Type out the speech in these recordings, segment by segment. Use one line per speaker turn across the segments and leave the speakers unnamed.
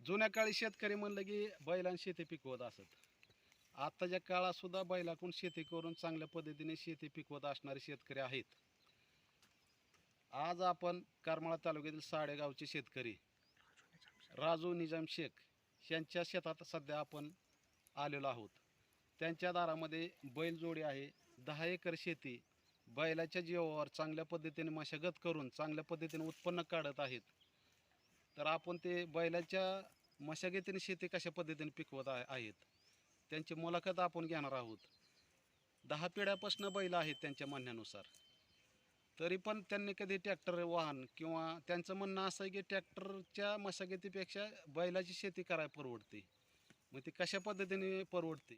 जुन्या काळी शेतकरी म्हणलं की बैलांनी शेती पिकवत असत. आत्ताच्या काळातसुद्धा बैलाकडून शेती करून चांगल्या पद्धतीने शेती पिकवत असणारे शेतकरी आहेत. आज आपण करमाळा तालुक्यातील साडेगावचे शेतकरी राजू निजाम शेख यांच्या शेतात सध्या आपण आलेलो आहोत. त्यांच्या दारामध्ये बैलजोडी आहे दहा एकर शेती बैलाच्या जीवावर चांगल्या पद्धतीने मशागत करून चांगल्या पद्धतीने उत्पन्न काढत आहेत. तर आपण ते बैलाच्या मशागतीने शेती कशा पद्धतीने पिकवत आहेत त्यांची मुलाखत आपण घेणार आहोत. दहा पिढ्यापासून बैल आहेत त्यांच्या म्हणण्यानुसार. तरी पण त्यांनी कधी ट्रॅक्टर वाहन किंवा त्यांचं म्हणणं असं आहे की ट्रॅक्टरच्या मशागतीपेक्षा बैलाची शेती करायला परवडते. मग ती कशा पद्धतीने परवडते?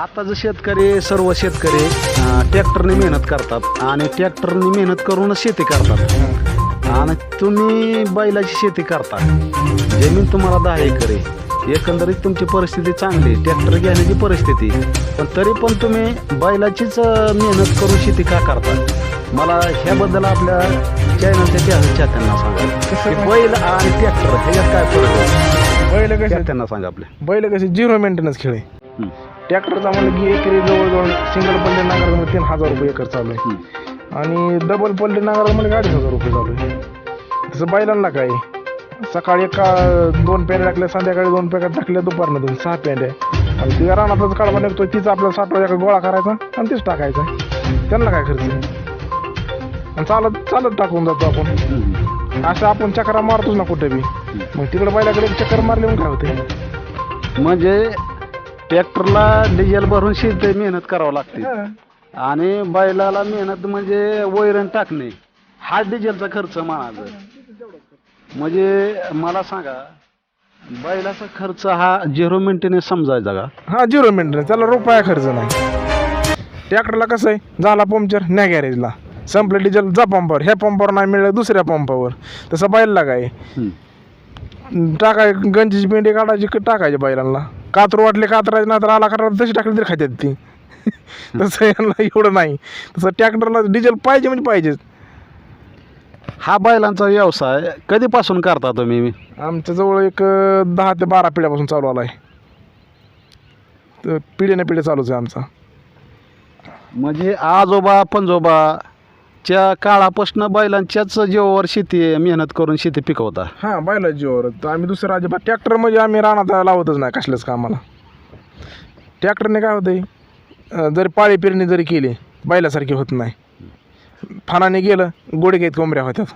आताचे शेतकरी सर्व शेतकरी ट्रॅक्टरने मेहनत करतात आणि ट्रॅक्टरने मेहनत करूनच शेती करतात. आणि तुम्ही बैलाची शेती करता. जमीन तुम्हाला दहा एकर आहे एकंदरीत तुमची परिस्थिती चांगली. ट्रॅक्टर घेण्याची परिस्थिती. पण तरी पण तुम्ही बैलाचीच मेहनत करून शेती का करता? मला ह्याबद्दल आपल्या चॅनलच्या त्या चाहत्यांना सांगा. बैल आणि ट्रॅक्टर ह्याच्यात काय फरक आहे?
बैल कसे?
चाहत्यांना सांगा आपल्या.
बैल कसे? झिरो मेंटेनन्स खेळ. ट्रॅक्टरचा म्हणलं की एकरी जवळजवळ सिंगल पल्ले नांगरामध्ये तीन हजार रुपये एकर चालू आहे. आणि डबल पल्ले नांगराला म्हणजे अडीच हजार रुपये चालू आहे. तसं बैलांना काय सकाळी एका दोन पेंड्या टाकल्या संध्याकाळी दोन पॅकेट टाकल्या दुपारनं दोन सहा आहे आणि ती रानातच काढवा निघतो तीच आपल्याला साठवा एका गोळा करायचा आणि तीच टाकायचा. त्यांना काय खर्च? आणि चालत चालत टाकून जातो आपण. असं आपण चक्रा मारतोच ना कुठे बी. मग तिकडे बैलाकडे चक्कर मारले मग काय होते
म्हणजे ट्रॅक्टरला डिझेल भरून शेती मेहनत करावं लागते. आणि बैलाला मेहनत म्हणजे वैरण टाकणे. हा डिझेलचा खर्च म्हणायचं म्हणजे मला सांगा बैलाचा खर्च हा झिरो मेंटेनन्स समजायचा का?
हा झिरो मेंटेनन्स त्याला रुपया खर्च नाही. ट्रॅक्टरला कसं आहे? झाला पंक्चर न्या गॅरेजला संपलं डिझेल जा पंपावर ह्या पंपावर नाही मिळलं दुसऱ्या पंपावर तसं बैलला काय? टाकाय गंजीची पेंडी काढायची क- टाकायची बैलांना. कातर वाटले कातरायचे नाही तर आला कातरा तशी टाकली तरी खात्यात ती. तसं यांना एवढं नाही. तसं ट्रॅक्टरला डिझेल पाहिजे म्हणजे पाहिजेच.
हा बैलांचा व्यवसाय कधीपासून करता तुम्ही?
आमच्या जवळ एक दहा ते बारा पिढ्यापासून चालू आला आहे तर पिढीने पिढी चालूच आहे आमचा.
म्हणजे आजोबा पंजोबाच्या काळापासून बैलांच्याच जीवावर शेती मेहनत करून शेती पिकवता
हां बैला जीवर तर आम्ही दुसरं अजिबात ट्रॅक्टर म्हणजे आम्ही रानात लावतच नाही कसल्याच कामाला. ट्रॅक्टरने काय होतंय? अं, जरी पाळी पेरणी जरी केली बैलासारखी होत नाही. फानाने गेलं गोडे घेत कोंबऱ्या होत्यात.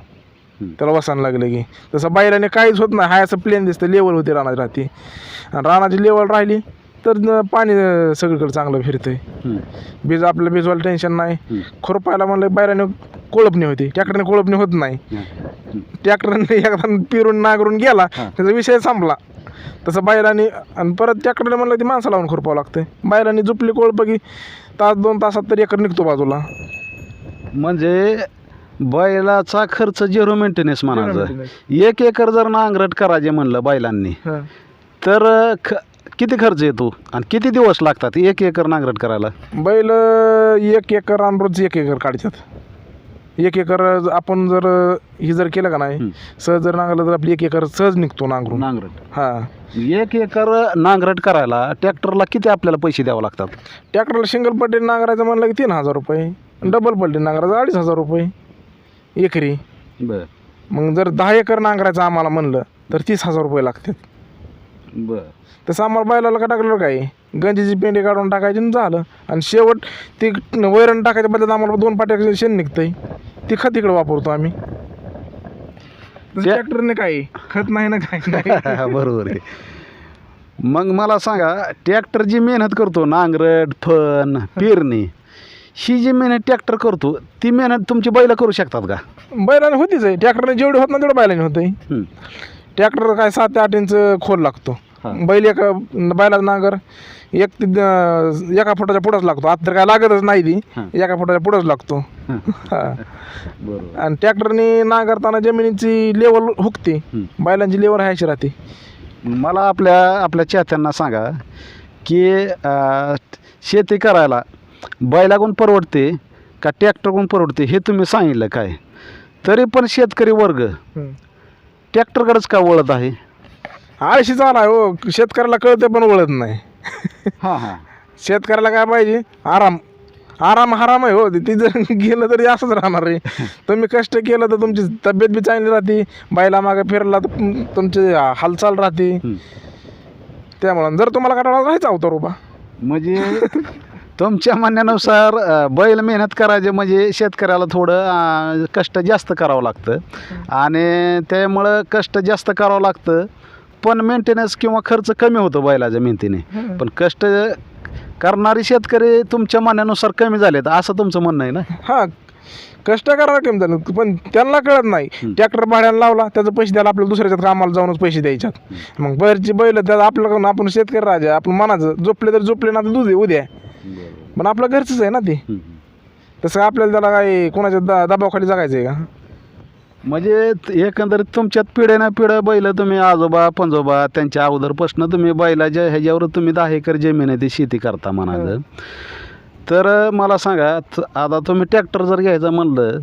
त्याला वसायला लागलं की. तसं बैलाने काहीच होत नाही. हाय असं प्लेन दिसतं लेवल होते रानात राहते. आणि रानाची लेवल राहिली तर पाणी सगळीकडे चांगलं फिरतंय. बीज आपल्याला बीजवाला टेन्शन नाही. खुरपायला म्हणलं बैलाने कोळपणी होती. ट्रॅक्टरने कोळपणी होत नाही. ट्रॅक्टरने एकदा पिरून नांगरून गेला. त्याचा विषय संपला. तसं बैलाने आणि परत ट्रॅक्टरने म्हणलं ती माणसं लावून खुरपावं लागतं बैलाने झुपली कोळप की तास दोन तासात तरी एकर निघतो बाजूला.
म्हणजे बैलाचा खर्च झिरो मेंटेनन्स म्हणायचं. एक एकर जर नांगरट करायचे म्हणलं बैलांनी. तर ख किती खर्च येतो आणि किती दिवस लागतात एक एकर नांगरट करायला?
बैल एक एकर आणि रोज एक एकर काढतात. एक एकर आपण जर हे जर केलं का नाही. सहज जर नांगरलं तर आपली एक एकर सहज निघतो नांगरून.
नांगरट.
हा.
एक एकर नांगरट करायला ट्रॅक्टरला किती आपल्याला पैसे द्यावे लागतात?
ट्रॅक्टरला सिंगल पट्टी नांगरायचं म्हणलं की तीन हजार रुपये डबल पट्टी नांगरायचं अडीच हजार रुपये एकरी.
बर.
मग जर दहा एकर नांगरायचं आम्हाला म्हणलं तर तीस हजार रुपये लागतात.
बर.
तसं आम्हाला बैलाला का टाकलं काय? गंजीची पेंडी काढून टाकायची आणि झालं. आणि शेवट ती वैरण टाकायच्या बदल्यात आम्हाला दोन पाट्या शेण निघतंय ती खत इकडे वापरतो आम्ही. ट्रॅक्टरने काय खत नाही ना काय नाही.
बरोबर आहे. मग मला सांगा ट्रॅक्टर जी मेहनत करतो नांगरट फन पेरणी ही जी मेहनत ट्रॅक्टर करतो ती मेहनत तुमची बैल करू शकतात का?
बैलाने होतीच आहे. ट्रॅक्टरने जेवढे होत ना तेवढं बैलाने होतं
हं.
ट्रॅक्टर काय सात ते आठ इंच खोल लागतो. बैल एका बैलाचा नांगर एक ते द- एका फुटाच्या पुढंच लागतो. आता तर काय लागतच नाही ती. एका फुटाच्या पुढंच लागतो.
हं. बरोबर.
आणि ट्रॅक्टरने नांगरताना जमिनीची लेवल हुकते. बैलांची लेवल हायशी राहते.
मला आपल्या आपल्या चाहत्यांना सांगा की अं, शेती करायला बैलाकडून परवडते का ट्रॅक्टरकडून परवडते हे तुम्ही सांगितलं काय? तरी पण शेतकरी वर्ग. ट्रॅक्टरकडेच का वळत आहे?
आळशी झाला हो. शेतकऱ्याला कळतं पण वळत नाही.
हां हां.
शेतकऱ्याला काय पाहिजे? आराम. आराम हराम आहे हो. ती जर गेलं तरी असंच राहणार आहे. तुम्ही कष्ट केलं तर तुमची तब्येत बी चांगली राहते. बैला मागे फिरला तर तुम- तुमची हालचाल राहते.
हं.
त्यामुळं जर तुम्हाला कटाळा राहायचा होता रुपा
म्हणजे तुमच्या म्हणण्यानुसार बैल मेहनत करायचे म्हणजे शेतकऱ्याला थोडं कष्ट जास्त करावं लागतं. आणि त्यामुळं कष्ट जास्त करावं लागतं. पण मेंटेनन्स किंवा खर्च कमी होतो बैलाच्या मेहनतीने पण कष्ट करणारे शेतकरी तुमच्या म्हणण्यानुसार कमी झालेत असं तुमचं म्हणणं आहे ना?
हां कष्ट करायला कमी झालं पण त्यांना कळत नाही. ट्रॅक्टर भाड्याला लावला त्याचे पैसे द्यायला आपल्याला दुसऱ्याच्यात कामाला जाऊनच पैसे द्यायच्यात. मग बैलची बैल त्याला आपल्याकडून आपण शेतकरी राजा आपण मनाचं झोपले तर झोपले ना तर दूध उद्या. पण आपलं घरचंच आहे ना ते. तसं आपल्याला त्याला काय कोणाच्या दा दबावाखाली जगायचं आहे का?
म्हणजे एकंदरीत तुमच्यात पिढ्या ना पिढ्या बैल तुम्ही आजोबा पंजोबा त्यांच्या अगोदरपासून तुम्ही बैलाच्या ह्याच्यावर तुम्ही दहा एकर जमीन आहे ती शेती करता म्हणायचं तर अं, मला सांगा आता तुम्ही ट्रॅक्टर जर घ्यायचं म्हणलं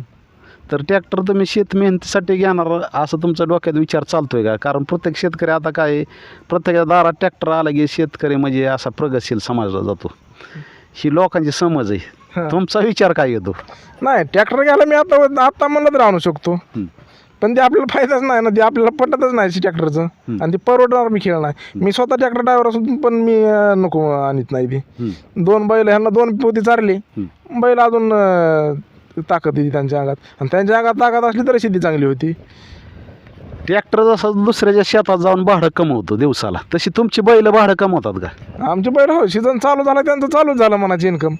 तर ट्रॅक्टर तुम्ही शेत मेहनतीसाठी घेणार असं तुमच्या डोक्यात विचार चालतोय का? कारण प्रत्येक शेतकरी आता काय आहे, प्रत्येक दारात ट्रॅक्टर आला की शेतकरी म्हणजे असा प्रगतशील समाजला जातो. ही लोकांची समज आहे. तुमचा विचार काय येतो
नाही ट्रॅक्टर घ्यायला मी आता आता म्हणलं तर आणू शकतो. पण ते आपल्याला फायदाच नाही ना ते आपल्याला पटतच नाही ट्रॅक्टरचं. आणि ते परवडणार मी खेळ नाही मी स्वतः ट्रॅक्टर ड्रायव्हर असून पण मी नको आणत नाही ते. दोन बैल ह्यांना दोन पोती चारली. बैल अजून ताकद येते त्यांच्या अंगात आणि त्यांच्या अंगात ताकद असली तर शेती चांगली होती
ट्रॅक्टर जसं दुसऱ्याच्या शेतात जाऊन भाडं कमवतो दिवसाला तशी तुमची बैल भाडं कमवतात का?
आमचे बैल हो सीझन चालू झाला त्यांचं चालूच झालं मनाची इन्कम.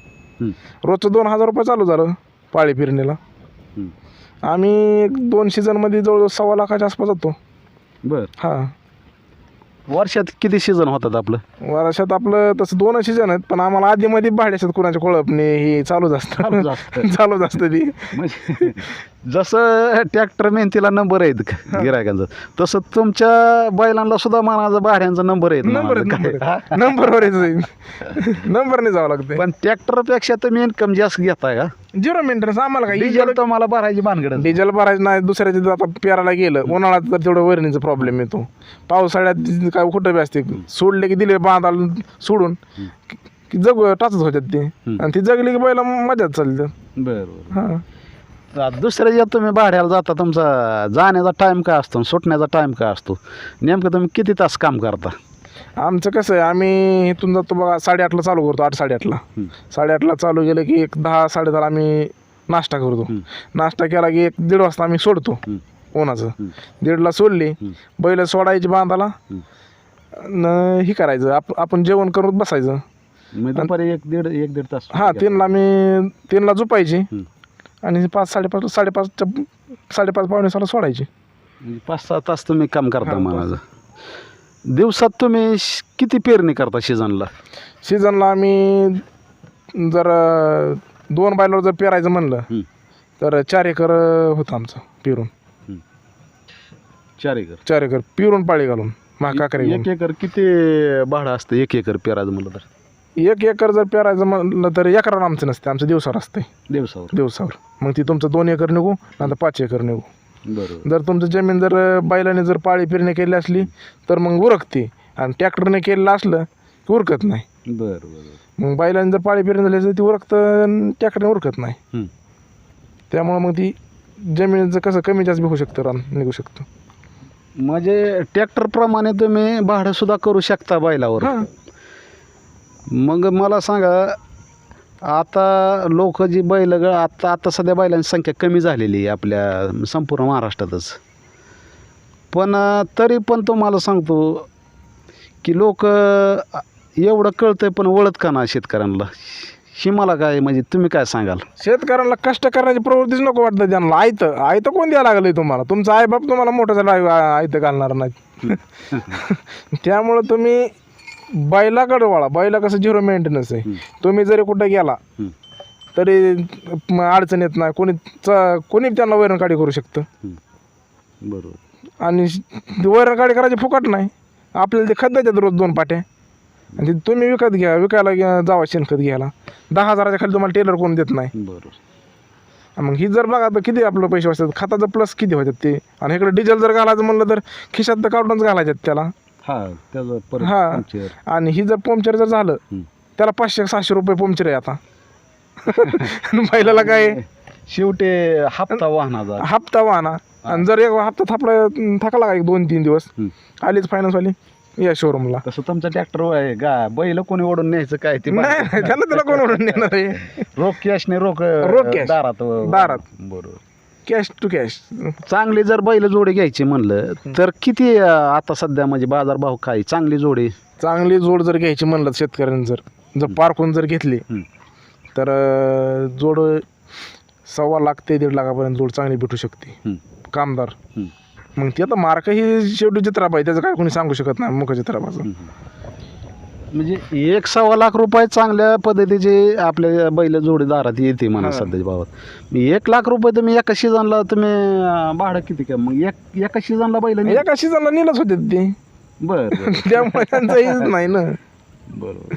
रोजचं दोन हजार रुपये चालू झालं पाळी फिरणीला.
हं.
आम्ही दोन सीझनमध्ये जवळजवळ सव्वा लाखाच्या आसपास जातो.
बर.
हां.
वर्षात किती सीझन होतात आपलं?
वर्षात आपलं तसं दोन सीझन आहेत पण आम्हाला आधीमध्ये भाड्याच्यात कुणाच्या कोळपणे हे चालूच असतं.
चालूच असतं.
चालूच असतं ती.
म्हणजे जसं ट्रॅक्टर मेहनतीला नंबर आहेत गिरायकांचा तसं तुमच्या बैलांना सुद्धा म्हणायचं भाड्यांचा नंबर आहेत
नंबर? नंबरवर नंबरने जावं लागतं
पण ट्रॅक्टरपेक्षा तुम्ही इन्कम जास्त घेताय का?
झिरो मेंटेनन्स आम्हाला काय
डिझेल तर मला भरायची भानगड
डिझेल भरायचं नाही दुसऱ्याच्या तिथं आता पेरायला गेलं उन्हाळ्यात तर तेवढं वरणीचा प्रॉब्लेम येतो. पावसाळ्यात काय कुठं बी असते सोडले की दिले बांधाला सोडून. जग टाचत होत्यात ते. आणि ती जगली की बैला मजाच चालतं
बरं.
हां.
दुसऱ्या तुम्ही भाड्याला जाता तुमचा जाण्याचा टाईम काय असतो आणि सुटण्याचा टाईम काय असतो नेमकं तुम्ही किती तास काम करता
आमचं कसं आहे आम्ही इथून जातो बघा साडेआठला चालू करतो आठ साडेआठला. साडेआठला चालू केलं की एक दहा साडेदहाला आम्ही नाश्ता करतो. नाश्ता केला की एक दीड वाजता आम्ही सोडतो. उन्हाचं. दीडला सोडली. बैल सोडायची बांधाला. न ही करायचं आप आपण जेवण करून बसायचं
एक दीड एक दीड तास
हां तीनला मी तीनला झोपायची. आणि पाच साडेपाच साडेपाचच्या साडेपाच पावणे सहाला सोडायची.
म्हणजे पाच सहा तास तुम्ही काम करता म्हणायचं. दिवसात तुम्ही श- किती पेरणी करता सीझनला?
सीझनला आम्ही जर अं, दोन बैलावर जर पेरायचं म्हणलं. तर चार एकर अं, होतं आमचं पेरून.
चार एकर.
चार एकर पिरून पाळी घालून महाकाकरे
एक एकर किती भाडं असतं? एक एकर पेरायचं म्हणलं तर.
एक एकर जर पेरायचं म्हणलं तर एकरावर आमचं नसते आमचं दिवसावर असते
दिवसावर.
दिवसावर. मग ती तुमचं दोन एकर निघू नंतर पाच एकर निघू.
बरोबर.
जर तुमचं जमीन जर बैलाने जर पाळी फिरणी केली असली तर मग उरकते. आणि ट्रॅक्टरने केलेलं असलं की उरकत नाही.
बरं बरं
मग बैलाने जर पाळी फिरणी झाली तर ती उरकतं ट्रॅक्टरने उरकत नाही. त्यामुळं मग ती जमिनीचं कसं कमी जास्त बी होऊ शकतं रान निघू शकतं.
म्हणजे ट्रॅक्टरप्रमाणे तुम्ही भाडं सुद्धा करू शकता बैलावर.
हां.
मग मला सांगा आता लोक जी बैल आता आता सध्या बैलांची संख्या कमी झालेली आहे आपल्या संपूर्ण महाराष्ट्रातच. पण तरी पण तुम्हाला सांगतो की लोक एवढं कळतंय पण वळत का ना शेतकऱ्यांना? ही मला काय म्हणजे तुम्ही काय सांगाल?
शेतकऱ्यांना कष्ट करण्याची प्रवृत्तीच नको वाटतं त्यांना. आयतं आयतं कोण द्यायला लागलंय तुम्हाला? तुमचा आई बाप तुम्हाला मोठं झालं आयतं घालणार नाही त्यामुळं तुम्ही बैलाकडे वळा बैला कसं झिरो मेंटेनन्स आहे. तुम्ही जरी कुठं गेला. तरी म, अडचण येत नाही. कोणी च- कोणी त्यांना वैरण काढी करू शकतं.
बरोबर.
आणि श- वैरण काढी करायची फुकट नाही. आपल्याला ते खत देतात रोज दोन पाट्या. आणि ते तुम्ही विकत घ्या विकायला घ्या- जावा शेणखत घ्यायला. दहा हजाराच्या खाली तुम्हाला टेलर कोण देत नाही.
बरोबर.
मग ही जर बघा तर किती आपलं पैसे वाचतात. खताचं प्लस किती होतात ते. आणि इकडे डिझेल जर घालायचं म्हणलं तर खिशात तर काढूनच घालायच्यात त्याला.
हा त्याचं परत
हा.
पंक्चर.
आणि ही जर पंक्चर जर झालं. त्याला पाचशे सहाशे रुपये पंक्चर आहे आता आणि बैलाला काय आहे?
शेवटी हप्ता वाहनाचा
हप्ता वाहना आणि जर एक हप्ता थापला थकला का एक दोन तीन दिवस
हं.
आलीच फायनान्सवाली या शोरूमला
तसं तुमचा ट्रॅक्टर आहे गा बैल कोणी ओढून न्यायचं काय ते
नाही नाही, त्याला त्याला कोण ओढून देणार आहे
रोख कॅश नाही रोख
रोख cash.
दारात
दारात.
बरोबर
कॅश टू कॅश
चांगली जर बैल जोडी घ्यायची म्हणलं तर किती अं, आता सध्या म्हणजे बाजारभाव काय? चांगली जोडी?
चांगली जोड जर घ्यायची म्हणलं शेतकऱ्यांनी जर जर पारखून जर घेतली. तर अं, जोड सव्वा लाख ते दीड लाखापर्यंत जोड चांगली भेटू शकते. कामदार. मग ते आता मार्क ही शेवटी चित्राप आहे त्याचं काय कोणी सांगू शकत नाही मुख चित्रापाचं
म्हणजे एक सव्वा लाख रुपये चांगल्या पद्धतीचे आपल्या बैल जोडी दारात येते म्हणा. सध्याच्या भावात. मी एक लाख रुपये तुम्ही एका सीझनला तुम्ही भाडं किती काय मग एक एका सीझनला बैल?
एका सीझनला नेलच होते ते.
बर
त्यामुळे त्यांचं नाही ना.
बरोबर.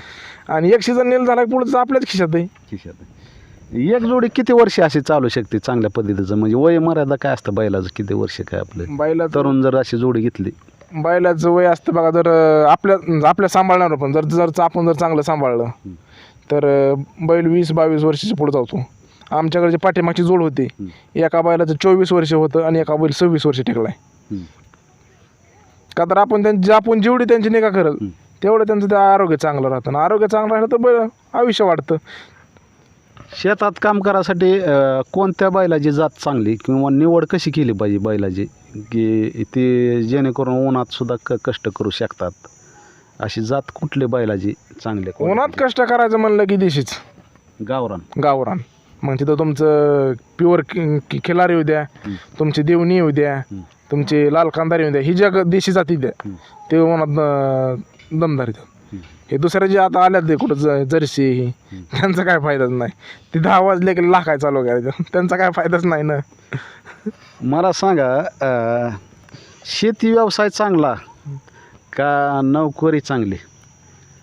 आणि एक सीझन नेल झाला पुढचं आपल्याच खिशात आहे.
खिशात आहे. एक जोडी किती वर्ष अशी चालू शकते चांगल्या पद्धतीचं? म्हणजे वय मर्यादा काय असतं बैलाचं? किती वर्ष काय आपलं?
बैला
तरुण जर अशी जोडी घेतली
बैलाचं वय असतं बघा जर आपल्या आपल्या सांभाळणार पण जर जर आपण जर चांगलं सांभाळलं तर बैल वीस बावीस वर्षाच्या पुढे जातो आमच्याकडे जे पाठीमागची जोड होती एका बैलाचं चोवीस वर्ष होतं आणि एका बैल सव्वीस वर्ष टिकलाय
हम्म.
का तर आपण त्यांची आपण जेवढी त्यांची निगा करल. तेवढं त्यांचं ते आरोग्य चांगलं राहतं आणि आरोग्य चांगलं राहिलं तर बैल आयुष्य वाढतं
शेतात काम करायसाठी अं, कोणत्या बैलाची जात चांगली किंवा निवड कशी केली पाहिजे बैलाची की ते जेणेकरून उन्हात सुद्धा क कष्ट करू शकतात अशी जात कुठली बैलाची चांगली
उन्हात कष्ट करायचं म्हणलं की दिशीच
गावरान
गावरान मग तिथं तुमचं प्युअर खिलारी येऊ द्या. तुमची देवणी येऊ द्या. तुमची लाल कांदारी येऊ द्या ही जग देशी जाती द्या. ते उन्हात अं, दमदार येतात
हम्म.
हे दुसऱ्या जे आता आल्यात ते कुठं ज- जर्सी ही त्यांचा काय फायदाच नाही. ते दहा वाजले की लाखाय चालू करायचं. त्यांचा काय फायदाच नाही ना.
मला सांगा अं, शेती व्यवसाय चांगला का नोकरी चांगली?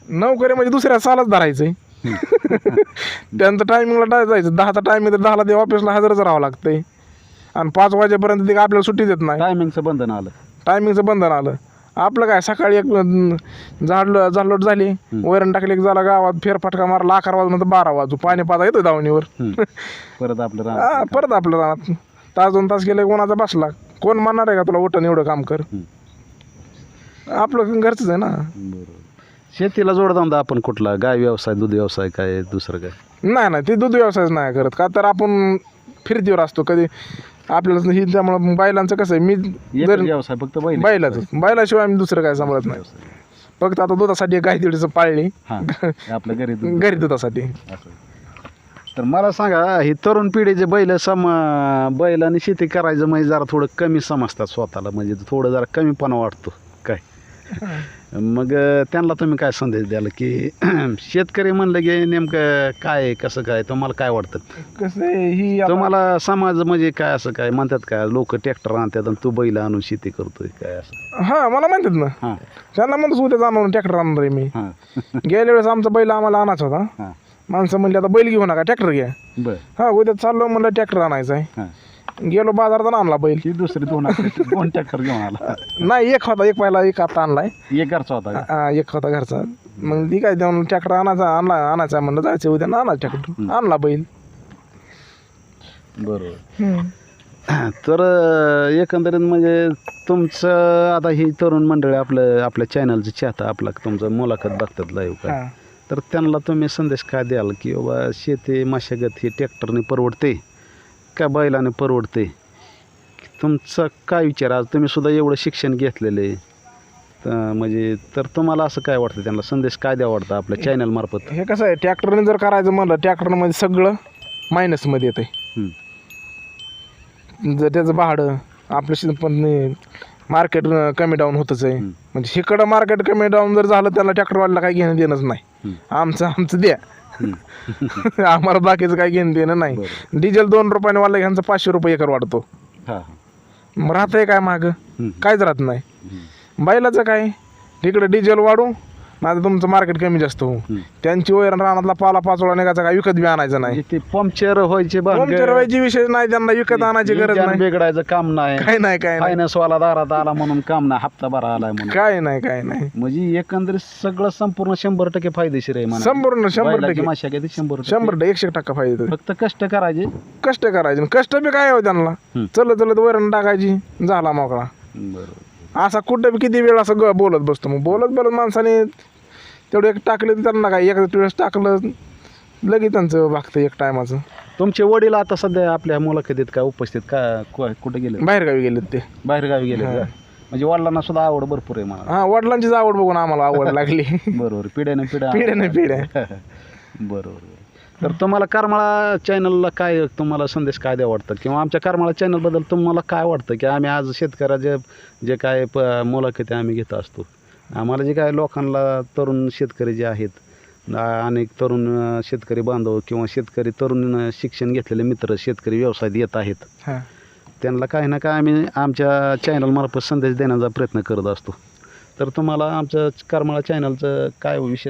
नोकरी म्हणजे दुसऱ्या सालच धरायचंय. त्यांचं टायमिंगला जायचं. दहाचा टायमिंग तर दहाला ते ऑफिसला हजरच राहावं लागतंय. आणि पाच वाजेपर्यंत ते आपल्याला सुट्टी देत नाही.
टायमिंगचं बंधन आलं.
टायमिंगचं बंधन आलं. आपलं काय सकाळी एक झाड झाडलोट झाली वैरण टाकली की झाला गावात फेरफटका मारला अकरा वाजून तर बारा वाजू पाणी पाजा येतो दावणीवर
हम्म. परत आपलं
हा, परत आपलं रानात. तास दोन तास गेले कोणाचा बसला? कोण म्हणणार आहे का तुला उठण एवढं काम कर? आपलं घरचंच आहे ना.
बरोबर. शेतीला जोडधंदा आपण कुठला? गाय व्यवसाय दूध व्यवसाय काय दुसरं काय?
नाही नाही ते दूध व्यवसायच नाही करत. का तर आपण फिरतीवर असतो. कधी आपल्याला ही त्यामुळं बैलांचं कसं आहे मी
एकच
जर
व्यवसाय फक्त बैल
बैलाच. बैलाशिवाय आम्ही दुसरं काय सांभाळत नाही. फक्त आता दुधासाठी एक गाय दीडचं पाळली
हा आपल्या घरी दूध.
घरी दुधासाठी.
असं. तर मला सांगा ही तरुण पिढीचे बैल सम बैल आणि शेती करायचं म्हणजे जरा थोडं कमी समजतात स्वतःला म्हणजे थोडं जरा कमीपणा वाटतो. काय? मग त्यांना तुम्ही काय संदेश द्याल की शेतकरी म्हणलं की नेमकं काय आहे, कसं काय तुम्हाला काय वाटतं?
कसं आहे, ही
तुम्हाला समाज म्हणजे काय असं काय? म्हणतात काय लोक ट्रॅक्टर आणतात आणि तू बैल आणून शेती करतोय काय असं?
हा मला म्हणतात ना.
हां.
त्यांना म्हणतो उद्या जाणार ट्रॅक्टर आणणार आहे मी.
हां.
गेल्या वेळेस आमचा बैल आम्हाला आणायचा होता.
हां.
माणसं म्हणले आता बैल घेऊ नका ट्रॅक्टर घ्या.
बर.
हा उद्या चाललो म्हणलं ट्रॅक्टर आणायचा आहे.
हां.
गेलो बाजारात आणला बैल.
ही दुसरी दोन दोन ट्रॅक्टर घेऊन आला.
नाही एक होता एक पहिला एक आता आणलाय.
एक घरचा होता का?
हा, एक होता घरचा. मग ती काय देऊन ट्रॅक्टर आणायचा आणला आणायचा म्हणलं जायचं उद्या ना आणा ट्रॅक्टर. आणला बैल.
बरोबर. तर अं, एकंदरीत म्हणजे तुमचं आता ही तरुण मंडळी आपलं आपल्या चॅनलचं चाहता आपला तुमचं मुलाखत बघतात लाईव्ह काय
हा.
तर त्यांना तुम्ही संदेश काय द्याल? की बाबा शेती मशागत ही ट्रॅक्टरने परवडते. का बैलाने परवडते तुमचा काय विचार? आज तुम्ही सुद्धा एवढं शिक्षण घेतलेलं आहे. तर म्हणजे तर तुम्हाला असं काय वाटतं त्यांना? संदेश काय द्यावा वाटतं आपल्या चॅनल मार्फत?
हे कसं आहे ट्रॅक्टरने जर करायचं म्हणलं ट्रॅक्टरमध्ये सगळं मायनसमध्ये येतं
हं.
जर त्याचं भाडं आपलं पण मार्केट कमी डाऊन होतच आहे. म्हणजे इकडं मार्केट कमी डाऊन जर झालं त्याला ट्रॅक्टरवाल्याला काही घेणं देणंच नाही. आमचं आमचं द्या. आम्हाला बाकीचं काही घेणं देणं नाही. डिझेल दोन रुपयाने वाढलं ह्यांचं पाचशे रुपये एकर वाढतो.
हां
मग राहतंय काय मागं. काहीच राहत नाही. बैलाचं काय? तिकडे डिझेल वाढू माझं तुमचं मार्केट कमी जास्त
हं.
त्यांची वैरण रानातला पाला पाचोळा निघायचा काय विकत बी आणायचं नाही.
म्हणजे ते पंक्चर व्हायचे
पंक्चर व्हायची विषय नाही त्यांना विकत आणायची गरज नाही.
बिघडायचं काम नाही.
काय नाही काय नाही.
फायनान्स वाला दारात आला म्हणून काम नाही हप्ता भरा आलाय म्हणून.
काय नाही काय नाही.
म्हणजे एकंदरीत सगळं संपूर्ण शंभर टक्के फायदेशीर आहे म्हणा.
संपूर्ण शंभर टक्के.
ही शंभर.
शंभर टक्के एकशे टक्का फायदा
फक्त कष्ट करायचे.
कष्ट करायचे. कष्ट बी काय हो त्यांना. चलत चलत वैरण टाकायची. झाला मोकळा.
बरोबर.
असा कुठे किती वेळ असं बोलत बसतो. मग बोलत बोलत माणसाने तेवढं एक टाकले तर त्यांना काय एक वेळेस टाकलं लगेच त्यांचं भागतं एक टायमाचं.
तुमचे वडील आता सध्या आपल्या मुलाखतीत काय उपस्थित का कु- कुठे गेले
बाहेरगावी गेलेत ते.
बाहेर गावी गेले. का? म्हणजे वडिलांना सुद्धा आवड भरपूर आहे मला
हा वडिलांचीच आवड बघून आम्हाला आवड लागली.
बरोबर पिढ्याने पिढ्या
पिढ्याने पिढ्या.
बरोबर. तर तुम्हाला करमाळा चॅनलला काय तुम्हाला संदेश काय द्या वाटतं? किंवा आमच्या करमाळा चॅनलबद्दल तुम्हाला काय वाटतं? की आम्ही आज शेतकऱ्याचे जे काय प मुलाखती आम्ही घेत असतो. आम्हाला जे काय लोकांना तरुण शेतकरी जे आहेत अनेक तरुण शेतकरी बांधव किंवा शेतकरी तरुण शिक्षण घेतलेले मित्र शेतकरी व्यवसायात येत आहेत. त्यांना काही ना काय आम्ही आमच्या चॅनलमार्फत संदेश देण्याचा प्रयत्न करत असतो. तर तुम्हाला आमचं करमाळा चॅनलचं काय विशेष